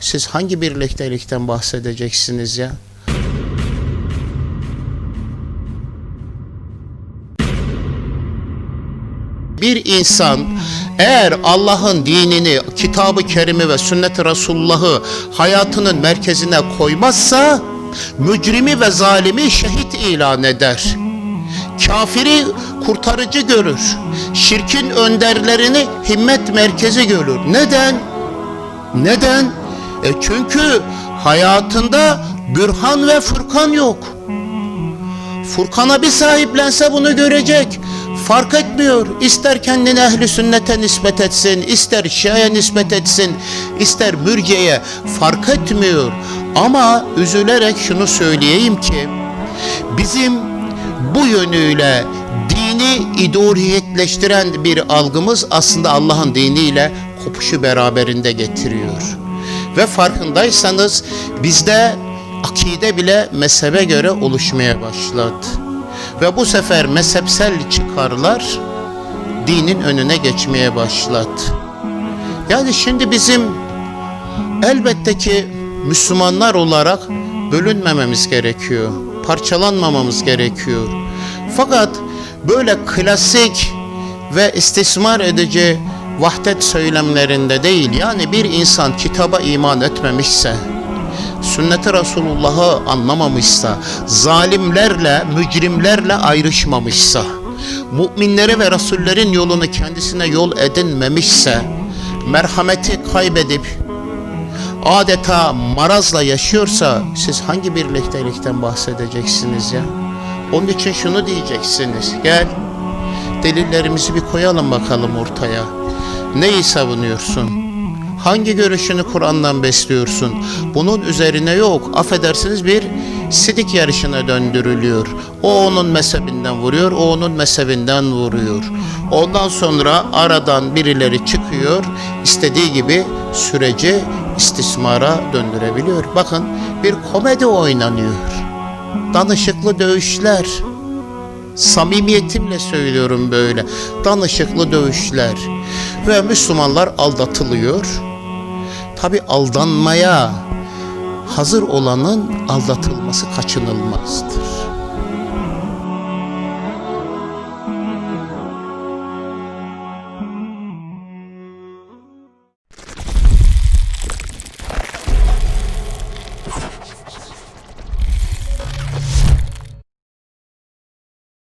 Siz hangi birliktelikten bahsedeceksiniz ya? Bir insan eğer Allah'ın dinini, kitabı kerimi ve sünnet-i Resulullah'ı hayatının merkezine koymazsa mücrimi ve zalimi şehit ilan eder. Kafiri kurtarıcı görür. Şirkin önderlerini himmet merkezi görür. Neden? Neden? E çünkü hayatında bürhan ve furkan yok. Furkan'a bir sahiplense bunu görecek. Fark etmiyor. İster kendini ehli sünnete nispet etsin, ister şiaya nispet etsin, ister mürceye fark etmiyor. Ama üzülerek şunu söyleyeyim ki bizim bu yönüyle dini ideolojikleştiren bir algımız aslında Allah'ın diniyle kopuşu beraberinde getiriyor. Ve farkındaysanız bizde akide bile mezhebe göre oluşmaya başladı. Ve bu sefer mezhepsel çıkarlar dinin önüne geçmeye başladı. Yani şimdi bizim elbette ki Müslümanlar olarak bölünmememiz gerekiyor. Parçalanmamamız gerekiyor. Fakat böyle klasik ve istismar edici vahdet söylemlerinde değil yani bir insan kitaba iman etmemişse sünnet-i Resulullah'ı anlamamışsa, zalimlerle, mücrimlerle ayrışmamışsa, müminleri ve rasullerin yolunu kendisine yol edinmemişse, merhameti kaybedip adeta marazla yaşıyorsa siz hangi birliktelikten bahsedeceksiniz ya? Onun için şunu diyeceksiniz. Gel delillerimizi bir koyalım bakalım ortaya. Neyi savunuyorsun? Hangi görüşünü Kur'an'dan besliyorsun? Bunun üzerine yok. Affedersiniz bir sidik yarışına döndürülüyor. O onun mezhebinden vuruyor, o onun mezhebinden vuruyor. Ondan sonra aradan birileri çıkıyor, istediği gibi süreci istismara döndürebiliyor. Bakın bir komedi oynanıyor. Danışıklı dövüşler. Samimiyetimle söylüyorum böyle. Danışıklı dövüşler. Ve Müslümanlar aldatılıyor. Tabi aldanmaya hazır olanın aldatılması kaçınılmazdır.